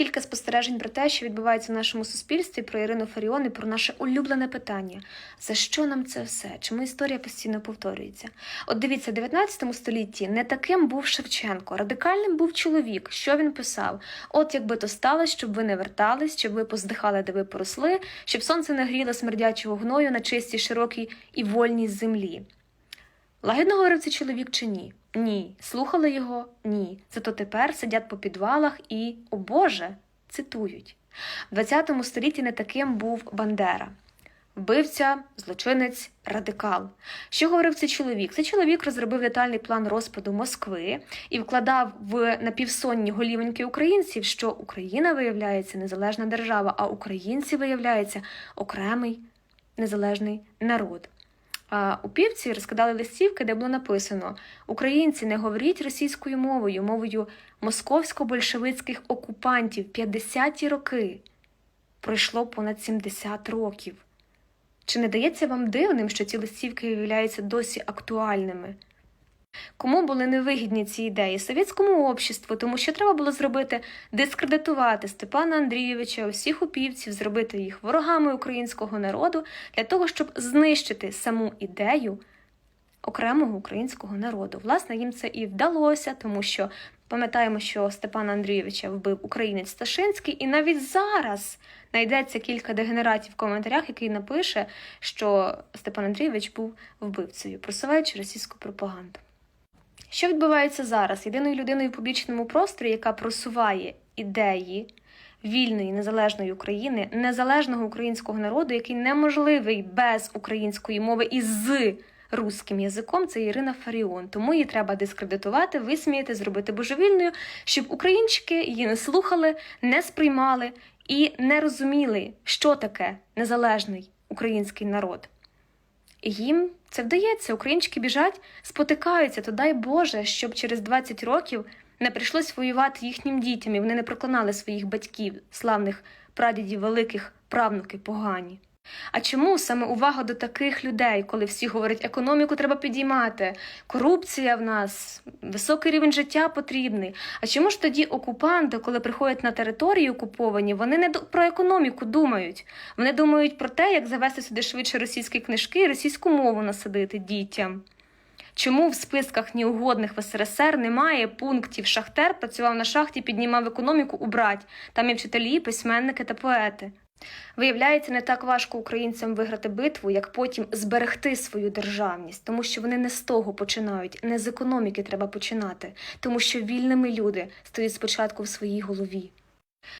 Кілька спостережень про те, що відбувається в нашому суспільстві, про Ірину Фаріон і про наше улюблене питання: за що нам це все? Чому історія постійно повторюється? От дивіться, в 19 столітті не таким був Шевченко, радикальним був чоловік. Що він писав? От якби то сталося, щоб ви не вертались, щоб ви поздихали, де ви поросли, щоб сонце не гріло смердячого гною на чистій, широкій і вольній землі. Лагідно говорив цей чоловік чи ні? Ні. Слухали його? Ні. Зато тепер сидять по підвалах і, о Боже, цитують. В 20 столітті не таким був Бандера. Вбивця, злочинець, радикал. Що говорив цей чоловік? Цей чоловік розробив детальний план розпаду Москви і вкладав в напівсонні голівеньки українців, що Україна виявляється незалежна держава, а українці виявляється окремий незалежний народ. У півці розкидали листівки, де було написано: Українці, не говоріть російською мовою, мовою московсько-большевицьких окупантів 50-ті роки. Пройшло понад 70 років. Чи не дається вам дивним, що ці листівки виявляються досі актуальними? Кому були невигідні ці ідеї? Совєтському обществу, тому що треба було зробити дискредитувати Степана Андрійовича, усіх упівців, зробити їх ворогами українського народу для того, щоб знищити саму ідею окремого українського народу. Власне, їм це і вдалося, тому що пам'ятаємо, що Степана Андрійовича вбив українець Сташинський, і навіть зараз знайдеться кілька дегенератів в коментарях, який напише, що Степан Андрійович був вбивцею, просуваючи російську пропаганду. Що відбувається зараз? Єдиною людиною в публічному просторі, яка просуває ідеї вільної незалежної України, незалежного українського народу, який неможливий без української мови і з руським язиком, це Ірина Фаріон. Тому її треба дискредитувати, висміяти, зробити божевільною, щоб українчики її не слухали, не сприймали і не розуміли, що таке незалежний український народ. Їм це вдається. Українчики біжать, спотикаються, то дай Боже, щоб через 20 років не прийшлось воювати їхнім дітям, і вони не проклинали своїх батьків, славних прадідів, великих правнуки погані. А чому саме увага до таких людей, коли всі говорять, економіку треба підіймати, корупція в нас, високий рівень життя потрібний? А чому ж тоді окупанти, коли приходять на території окуповані, вони не про економіку думають? Вони думають про те, як завести сюди швидше російські книжки і російську мову насадити дітям. Чому в списках неугодних в СРСР немає пунктів Шахтер працював на шахті, піднімав економіку убрать. Там є вчителі, письменники та поети. Виявляється, не так важко українцям виграти битву, як потім зберегти свою державність, тому що вони не з того починають, не з економіки треба починати, тому що вільними люди стоять спочатку в своїй голові.